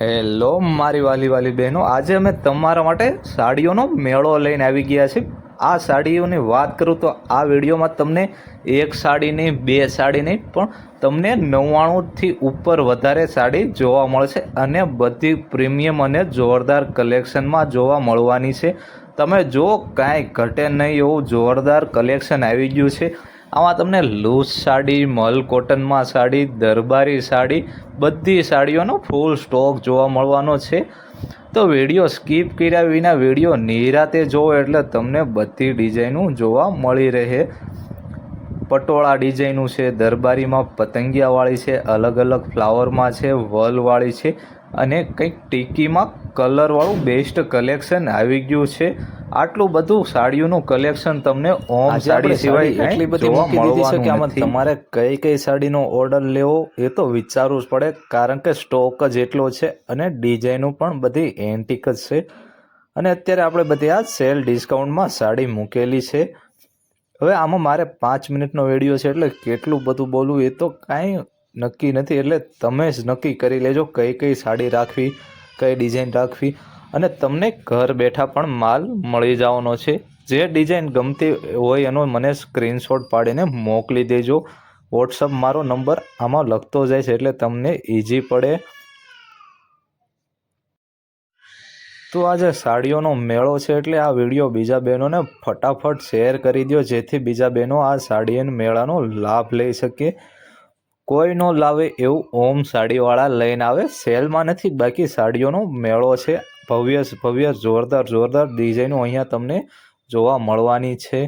Hello, મારી વાલી વાલી બહેનો. આજે અમે તમારા માટે સાડીઓનો મેળો લઈને આવી ગયા છીએ. આ સાડીઓની વાત કરું તો આ વિડીયોમાં તમને એક સાડી નહીં, બે સાડી નહીં, પણ તમને નવ્વાણુંથી ઉપર વધારે સાડી જોવા મળશે અને બધી પ્રીમિયમ અને જોરદાર કલેક્શનમાં જોવા મળવાની છે. તમે જો કાંઈ ઘટે નહીં એવું જોરદાર કલેક્શન આવી ગયું છે આમાં તમને લૂઝ સાડી મલ કોટનમાં સાડી, દરબારી સાડી, બધી સાડીઓનો ફૂલ સ્ટોક જોવા મળવાનો છે. તો વીડિયો સ્કીપ કર્યા વિના વીડિયો નિરાતે જોવો એટલે તમને બધી ડિઝાઇનો જોવા મળી રહે. પટોળા ડિઝાઇનું છે, દરબારીમાં પતંગિયાવાળી છે અલગ અલગ ફ્લાવરમાં છે, વલવાળી છે. અને કંઈક ટીકીમાં કલરવાળું બેસ્ટ કલેક્શન આવી ગયું છે. આટલું બધું સાડીઓનું કલેક્શન તમને ઓમ સાડી સિવાય એટલી બધી મૂકી દીધી છે કે આમાં તમારે કઈ કઈ સાડીનો ઓર્ડર લેવો એ તો વિચારવું જ પડે કારણ કે સ્ટોક જ એટલો છે અને ડિઝાઇનો પણ બધી એન્ટિક જ છે. અને અત્યારે આપણે બધી આ સેલ ડિસ્કાઉન્ટમાં સાડી મૂકેલી છે. હવે આમાં મારે પાંચ મિનિટનો વીડિયો છે એટલે કેટલું બધું બોલવું એ તો કાંઈ નક્કી નથી, એટલે તમે જ નક્કી કરી લેજો કઈ કઈ સાડી રાખવી, કઈ ડિઝાઇન રાખવી. અને તમને ઘર બેઠા પણ માલ મળી જવાનો છે. જે ડિઝાઇન ગમતી હોય એનો મને સ્ક્રીનશોટ પાડીને મોકલી દેજો. વોટ્સઅપ મારો નંબર આમાં લખતો જાય છે, એટલે તમને ઇઝી પડે. તો આજે સાડીઓનો મેળો છે, એટલે આ વીડિયો બીજા બહેનોને ફટાફટ શેર કરી દો જેથી બીજા બહેનો આ સાડીના મેળાનો લાભ લઈ શકે. કોઈ ન લાવે એવું ઓમ સાડીવાળા લઈને આવે. સેલમાં નથી, બાકી સાડીઓનો મેળો છે. ભવ્ય ભવ્ય, જોરદાર જોરદાર ડિઝાઇનો અહીંયા તમને જોવા મળવાની છે.